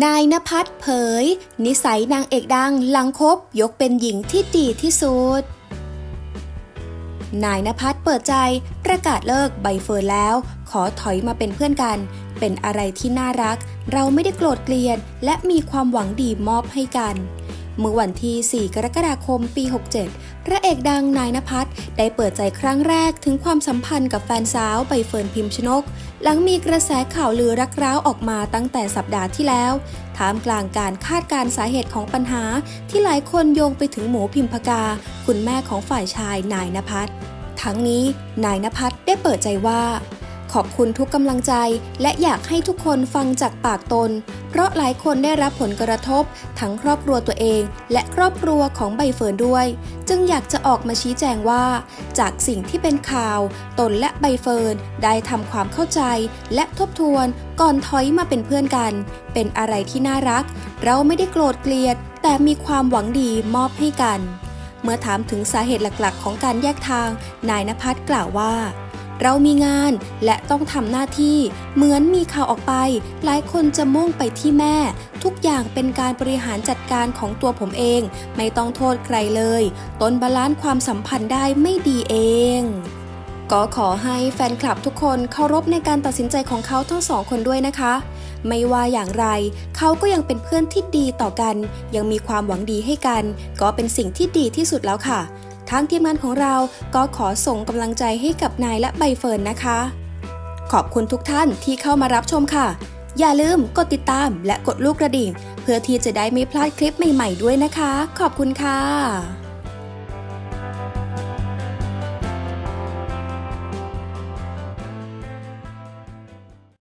นายนภัสเผย นิสัยนางเอกดังหลังคบยกเป็นหญิงที่ดีที่สุด นายนภัสเปิดใจประกาศเลิกใบเฟิร์นแล้ว ขอถอยมาเป็นเพื่อนกัน เป็นอะไรที่น่ารัก เราไม่ได้โกรธเกลียดและมีความหวังดีมอบให้กัน เมื่อวันที่ 4 กรกฎาคม ปี 67 พระเอกดังนายนภัสได้เปิดใจครั้งแรกถึงความสัมพันธ์กับแฟนสาวใบเฟิร์นพิมชนก หลังมีกระแสข่าวลือรักร้าวออกมาตั้งแต่สัปดาห์ที่แล้วท่ามกลางการคาดการสาเหตุของปัญหา ที่หลายคนโยงไปถึงหมูพิมพกา คุณแม่ของฝ่ายชายนายนภัสทั้งนี้นายนภัสได้เปิดใจว่าขอบคุณทุกกำลังใจและอยากให้ทุกคนฟังจากปากตน เพราะหลายคนได้รับผลกระทบ ทั้งครอบครัวตัวเอง และครอบครัวของใบเฟิร์นด้วย จึงอยากจะออกมาชี้แจงว่า จากสิ่งที่เป็นข่าว ตนและใบเฟิร์นได้ทำความเข้าใจ และทบทวนก่อนถอยมาเป็นเพื่อนกัน เป็นอะไรที่น่ารัก เราไม่ได้โกรธเกลียด แต่มีความหวังดีมอบให้กัน เมื่อถามถึงสาเหตุหลักๆ ของการแยกทาง นายนภัสกล่าวว่า เรามีงานและต้องทำหน้าที่ เหมือนมีข่าวออกไป หลายคนจะมุ่งไปที่แม่ ทุกอย่างเป็นการบริหารจัดการของตัวผมเอง ไม่ต้องโทษใครเลย ตนบาลานซ์ความสัมพันธ์ได้ไม่ดีเอง ก็ขอให้แฟนคลับทุกคนเคารพในการตัดสินใจของเขาทั้งสองคนด้วยนะคะ ไม่ว่าอย่างไร เขาก็ยังเป็นเพื่อนที่ดีต่อกัน ยังมีความหวังดีให้กัน ก็เป็นสิ่งที่ดีที่สุดแล้วค่ะ ทางทีมงานของเราก็ขอส่งกำลังใจให้กับนายและใบเฟิร์นนะคะ ขอบคุณทุกท่านที่เข้ามารับชมค่ะ อย่าลืมกดติดตามและกดลูกกระดิ่ง เพื่อที่จะได้ไม่พลาดคลิปใหม่ ๆ ด้วยนะคะ ขอบคุณค่ะ